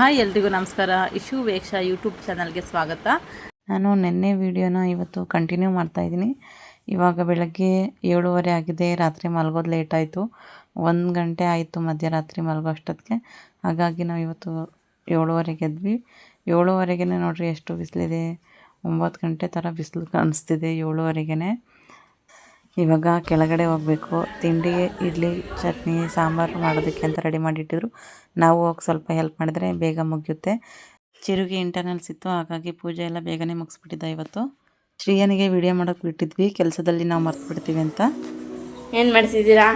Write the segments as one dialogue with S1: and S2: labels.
S1: Hi ಎಲ್ರಿಗೂ ನಮಸ್ಕಾರ. Ishu ವೇಕ್ಷ YouTube ಚಾನಲ್ಗೆ ಸ್ವಾಗತ. ನಾನು ನಿನ್ನೆ ವಿಡಿಯೋನ ಇವತ್ತು ಕಂಟಿನ್ಯೂ ಮಾಡ್ತಾ ಇದ್ದೀನಿ. ಇವಾಗ ಬೆಳಗ್ಗೆ ಏಳುವರೆ ಆಗಿದೆ, ರಾತ್ರಿ ಮಲಗೋದು ಲೇಟ್ ಆಯಿತು. ಒಂದು ಗಂಟೆ ಆಯಿತು ಮಧ್ಯರಾತ್ರಿ ಮಲಗೋ ಅಷ್ಟೊತ್ತಿಗೆ. ಹಾಗಾಗಿ ನಾವು ಇವತ್ತು ಏಳುವರೆಗೆ ಎದ್ವಿ. ಏಳುವರೆಗೆ ನೋಡಿರಿ ಎಷ್ಟು ಬಿಸಿಲಿದೆ. ಒಂಬತ್ತು ಗಂಟೆ ಥರ ಬಿಸಿಲು ಕಾಣಿಸ್ತಿದೆ ಏಳುವರೆಗೆ ಇವಾಗ ಕೆಳಗಡೆ ಹೋಗಬೇಕು. ತಿಂಡಿ ಇಡ್ಲಿ ಚಟ್ನಿ ಸಾಂಬಾರು ಮಾಡೋದಕ್ಕೆ ಅಂತ ರೆಡಿ ಮಾಡಿಟ್ಟಿದ್ರು. ನಾವು ಹೋಗಿ ಸ್ವಲ್ಪ ಹೆಲ್ಪ್ ಮಾಡಿದರೆ ಬೇಗ ಮುಗಿಯುತ್ತೆ. ಚಿರುಗಿ ಇಂಟರ್ನಲ್ಸ್ ಇತ್ತು ಹಾಗಾಗಿ ಪೂಜೆ ಎಲ್ಲ ಬೇಗನೆ ಮುಗಿಸ್ಬಿಟ್ಟಿದ್ದ ಇವತ್ತು. ಶ್ರೀಯನಿಗೆ ವಿಡಿಯೋ ಮಾಡೋಕೆ ಬಿಟ್ಟಿದ್ವಿ. ಕೆಲಸದಲ್ಲಿ ನಾವು ಮರ್ತು ಬಿಡ್ತೀವಿ ಅಂತ.
S2: ಏನು ಮಾಡ್ತಿದ್ದೀರಾ?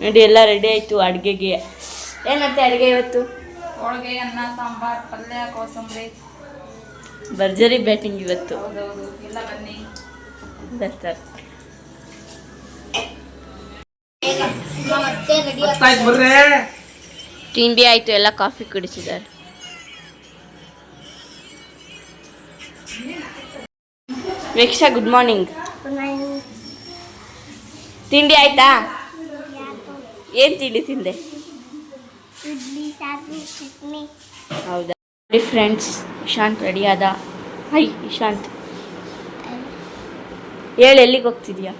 S2: ನೋಡಿ ಎಲ್ಲ ರೆಡಿ ಆಯಿತು ಅಡುಗೆಗೆ. ಏನಂತೆ ಅಡುಗೆ ಇವತ್ತು?
S1: ಹೋಳಿಗೆ ಅನ್ನ ಸಾಂಬಾರು ಪಲ್ಯ ಕೋಸಂಬರಿ.
S2: ಭರ್ಜರಿ ಬ್ಯಾಟಿಂಗ್ ಇವತ್ತು.
S1: ಹೌದೌದು ಎಲ್ಲ ಬನ್ನಿ
S2: ಬರ್ತಾರೆ ತಿಂಡಿ ಆಯ್ತು ಎಲ್ಲ ಕಾಫಿ ಕುಡಿಸಿದ್ದಾರೆ. ರಿಕ್ಷಾ ಗುಡ್ ಮಾರ್ನಿಂಗ್ ತಿಂಡಿ ಆಯ್ತಾ? ಏನು ತಿಂಡಿ ತಿಂದೆ? ಹೌದಾ? ನೋಡಿ ಫ್ರೆಂಡ್ಸ್ ಇಶಾಂತ್ ರೆಡಿ ಆದ? ಹೈ ಇಶಾಂತ್ ಹೇಳು ಎಲ್ಲಿಗೆ ಹೋಗ್ತಿದ್ಯಾ?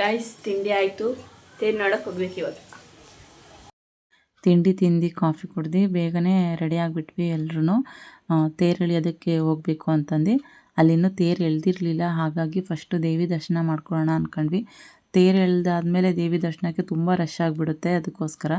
S2: ಗಾಯ್ಸ್ ತಿಂಡಿ ಆಯಿತು. ತೇರು ನೋಡಕ್ಕೆ ಹೋಗ್ಬೇಕು ಇವಾಗ.
S1: ತಿಂಡಿ ತಿಂದು ಕಾಫಿ ಕುಡ್ದು ಬೇಗನೆ ರೆಡಿ ಆಗಿಬಿಟ್ವಿ ಎಲ್ಲರೂ ತೇರು ಎಳಿಯೋದಕ್ಕೆ ಹೋಗಬೇಕು ಅಂತಂದು. ಅಲ್ಲಿನೂ ತೇರು ಎಳ್ದಿರಲಿಲ್ಲ ಹಾಗಾಗಿ ಫಸ್ಟು ದೇವಿ ದರ್ಶನ ಮಾಡ್ಕೊಳ್ಳೋಣ ಅಂದ್ಕೊಂಡ್ವಿ ತೇರು ಎಳ್ದಾದ್ಮೇಲೆ ದೇವಿ ದರ್ಶನಕ್ಕೆ ತುಂಬ ರಶ್ ಆಗಿಬಿಡುತ್ತೆ ಅದಕ್ಕೋಸ್ಕರ.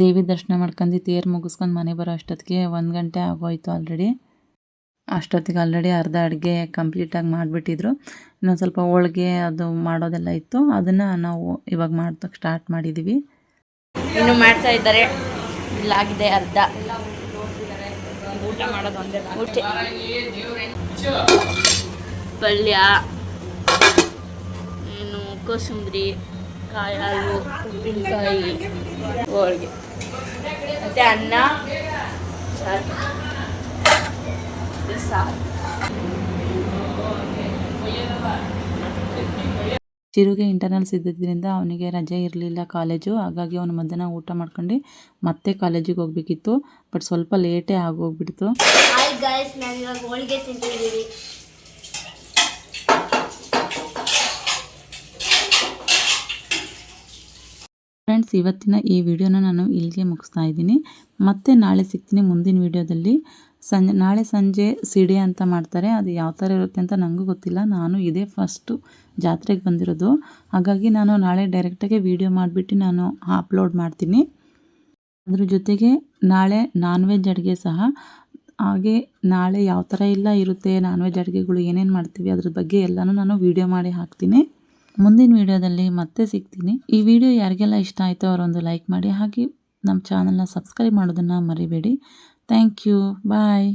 S1: ದೇವಿ ದರ್ಶನ ಮಾಡ್ಕೊಂಡು ತೇರು ಮುಗಿಸ್ಕೊಂಡು ಮನೆ ಬರೋ ಅಷ್ಟೊತ್ತಿಗೆ ಒಂದು ಗಂಟೆ ಆಗೋಯ್ತು ಆಲ್ರೆಡಿ ಅಷ್ಟೊತ್ತಿಗೆ ಆಲ್ರೆಡಿ ಅರ್ಧ ಅಡುಗೆ ಕಂಪ್ಲೀಟಾಗಿ ಮಾಡಿಬಿಟ್ಟಿದ್ರು. ಇನ್ನೊಂದು ಸ್ವಲ್ಪ ಹೋಳಿಗೆ ಅದು ಮಾಡೋದೆಲ್ಲ ಇತ್ತು. ಅದನ್ನು ನಾವು ಇವಾಗ ಮಾಡ್ತಕ್ಕೆ ಸ್ಟಾರ್ಟ್ ಮಾಡಿದ್ದೀವಿ
S2: ಇನ್ನು ಮಾಡ್ತಾ ಇದ್ದಾರೆ. ಇಲ್ಲಾಗಿದೆ ಅರ್ಧ. ಊಟ ಮಾಡೋದು ಒಂದೇ ಊಟ. ಪಲ್ಯ ಏನು ಕೋಸಂಬರಿ ಕಾಯಿ ಹಾಲು ಉಪ್ಪಿನಕಾಯಿ ಹೋಳಿಗೆ. ಮತ್ತು ಅನ್ನ ಸಾರು
S1: ಚಿರುಗೆ ಇಂಟರ್ನಲ್ಸ್ ಇದ್ದಿದ್ದರಿಂದ ಅವನಿಗೆ ರಜೆ ಇರಲಿಲ್ಲ ಕಾಲೇಜು ಹಾಗಾಗಿ ಅವನು ಮಧ್ಯಾಹ್ನ ಊಟ ಮಾಡ್ಕೊಂಡು ಮತ್ತೆ ಕಾಲೇಜಿಗೆ ಹೋಗ್ಬೇಕಿತ್ತು. ಬಟ್ ಸ್ವಲ್ಪ ಲೇಟೇ ಆಗೋಗ್ಬಿಡ್ತು
S2: ಹಾಯ್ ಗಾಯ್ಸ್ ನಾನು ಇವಾಗ ಹೋಳಿಗೆ ತಿಂತಿದ್ದೀವಿ
S1: ಫ್ರೆಂಡ್ಸ್, ಇವತ್ತಿನ ಈ ವಿಡಿಯೋನ ನಾನು ಇಲ್ಲಿಗೆ ಮುಗಿಸ್ತಾ ಇದ್ದೀನಿ. ಮತ್ತೆ ನಾಳೆ ಸಿಗ್ತೀನಿ ಮುಂದಿನ ವಿಡಿಯೋದಲ್ಲಿ. ಸಂಜೆ, ನಾಳೆ ಸಂಜೆ ಸಿಡಿ ಅಂತ ಮಾಡ್ತಾರೆ. ಅದು ಯಾವ ಥರ ಇರುತ್ತೆ ಅಂತ ನನಗೂ ಗೊತ್ತಿಲ್ಲ. ನಾನು ಇದೇ ಫಸ್ಟು ಜಾತ್ರೆಗೆ ಬಂದಿರೋದು. ಹಾಗಾಗಿ ನಾನು ನಾಳೆ ಡೈರೆಕ್ಟಾಗೆ ವಿಡಿಯೋ ಮಾಡಿಬಿಟ್ಟು ನಾನು ಅಪ್ಲೋಡ್ ಮಾಡ್ತೀನಿ. ಅದ್ರ ಜೊತೆಗೆ ನಾಳೆ ನಾನ್ ವೆಜ್ ಅಡುಗೆ ಸಹ. ಹಾಗೆ ನಾಳೆ ಯಾವ ಥರ ಇಲ್ಲ ಇರುತ್ತೆ ನಾನ್ ವೆಜ್ ಅಡುಗೆಗಳು ಏನೇನು ಮಾಡ್ತೀವಿ ಅದ್ರ ಬಗ್ಗೆ ಎಲ್ಲನೂ ನಾನು ವಿಡಿಯೋ ಮಾಡಿ ಹಾಕ್ತೀನಿ. ಮುಂದಿನ ವಿಡಿಯೋದಲ್ಲಿ ಮತ್ತೆ ಸಿಗ್ತೀನಿ. ಈ ವಿಡಿಯೋ ಯಾರಿಗೆಲ್ಲ ಇಷ್ಟ ಆಯಿತು ಅವರೊಂದು ಲೈಕ್ ಮಾಡಿ, ಹಾಗೆ ನಮ್ಮ ಚಾನಲ್ನ ಸಬ್ಸ್ಕ್ರೈಬ್ ಮಾಡೋದನ್ನು ಮರಿಬೇಡಿ. Thank you. ಬಾಯ್.